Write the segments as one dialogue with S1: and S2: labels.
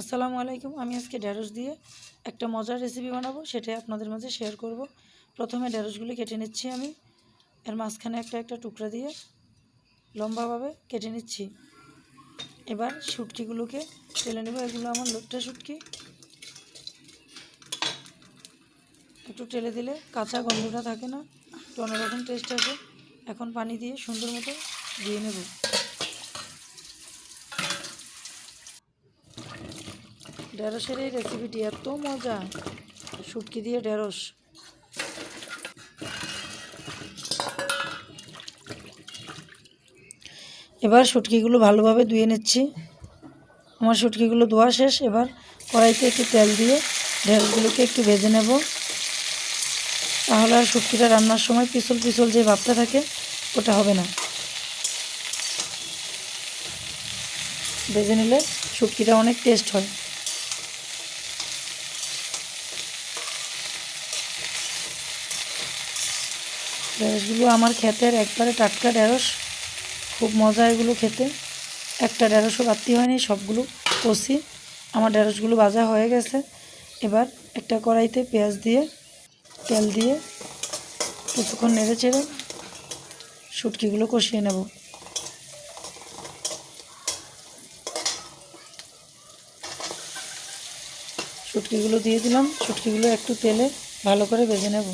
S1: আসসালামু আলাইকুম। আমি আজকে ঢ্যাঁড়স দিয়ে একটা মজার রেসিপি বানাবো, সেটাই আপনাদের মাঝে শেয়ার করব। প্রথমে ঢ্যাঁড়সগুলি কেটে নিচ্ছি আমি। এর মাঝখানে একটা একটা টুকরা দিয়ে লম্বাভাবে কেটে নিচ্ছি। এবার শুটকিগুলোকে তেলে নেব। এগুলো আমার লোটটা শুটকি। একটু টেলে দিলে কাঁচা গন্ধটা থাকে না। একটু অন্যরকম টেস্ট আসে। এখন পানি দিয়ে সুন্দর মতো দিয়ে নেব। ঢেঁড়সের এই রেসিপিটি এত মজা। শুটকি দিয়ে ঢেঁড়স। এবার শুটকিগুলো ভালোভাবে ধুয়ে নিচ্ছি। আমার শুটকিগুলো ধোয়া শেষ। এবার কড়াইতে একটু তেল দিয়ে ঢেঁড়সগুলোকে একটু ভেজে নেব। তাহলে আর শুটকিটা রান্নার সময় পিছল পিছল যে ভাবটা থাকে, ওটা হবে না। ভেজে নিলে শুটকিটা অনেক টেস্ট হয়। ঢেঁড়সগুলো আমার ক্ষেতের একবারে টাটকা ঢেঁড়স। খুব মজা এগুলো খেতে। একটা ঢেঁড়সও বাড়তি হয়নি, সবগুলো কষি। আমার ঢেঁড়সগুলো ভাজা হয়ে গেছে। এবার একটা কড়াইতে পেঁয়াজ দিয়ে, তেল দিয়ে কিছুক্ষণ নেড়ে চেড়ে শুটকিগুলো কষিয়ে নেব। শুটকিগুলো দিয়ে দিলাম। শুটকিগুলো একটু তেলে ভালো করে ভেজে নেব।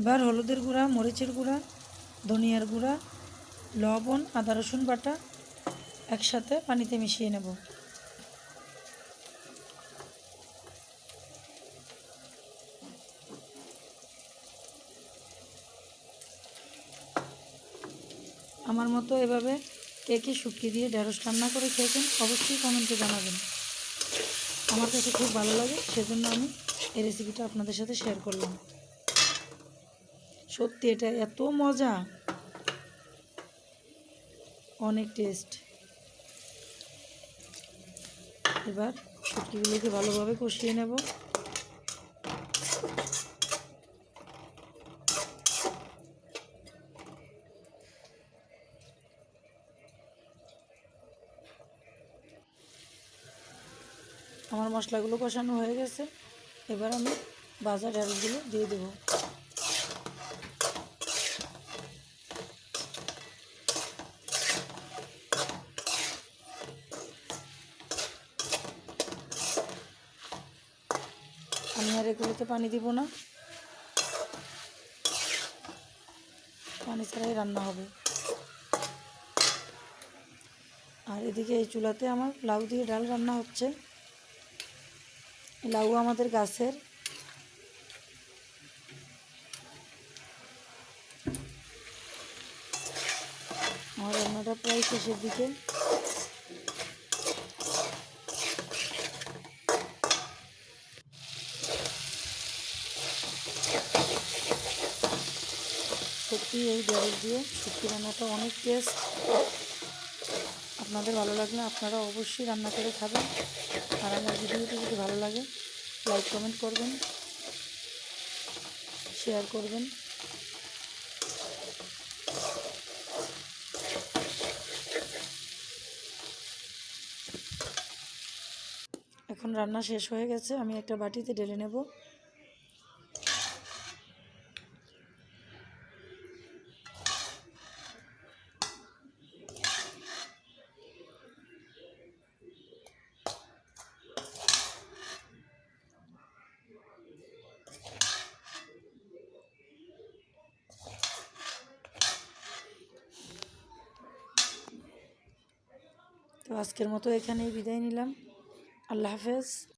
S1: এবার হলুদের গুঁড়া, মরিচের গুঁড়া, ধনিয়ার গুঁড়া, লবণ, আদা, রসুন বাটা একসাথে পানিতে মিশিয়ে নেব। আমার মতো এভাবে কে কে শুকিয়ে দিয়ে ঢেঁড়স রান্না করে খেয়েছেন অবশ্যই কমেন্টে জানাবেন। আমার কাছে খুব ভালো লাগে, সেজন্য আমি এই রেসিপিটা আপনাদের সাথে শেয়ার করলাম। সত্যি, এটা এত মজা। অনেক টেস্ট এবার শুটকিগুলোকে ভালোভাবে কষিয়ে নেব। আমার মশলাগুলো কষানো হয়ে গেছে। এবার আমি বাজার ঢেঁড়সগুলো দিয়ে দেবো। এগুলোতে পানি দিব না। পানি ছাড়াই রান্না হবে। আর এদিকে এই চুলাতে আমার লাউ দিয়ে ডাল রান্না হচ্ছে। লাউ আমাদের গাছের। আমার রান্নাটা প্রায় শেষের দিকে। সত্যি এই ঢেঁড়স দিয়ে শুক্তি রান্নাটা অনেক টেস্ট আপনাদের ভালো লাগলে আপনারা অবশ্যই রান্না করে খাবেন। আর আমার ভিডিওটি যদি ভালো লাগে লাইক কমেন্ট করবেন শেয়ার করবেন। এখন রান্না শেষ হয়ে গেছে, আমি একটা বাটিতে ঢেলে নেব। তো আজকের মতো এখানেই বিদায় নিলাম আল্লাহ হাফেজ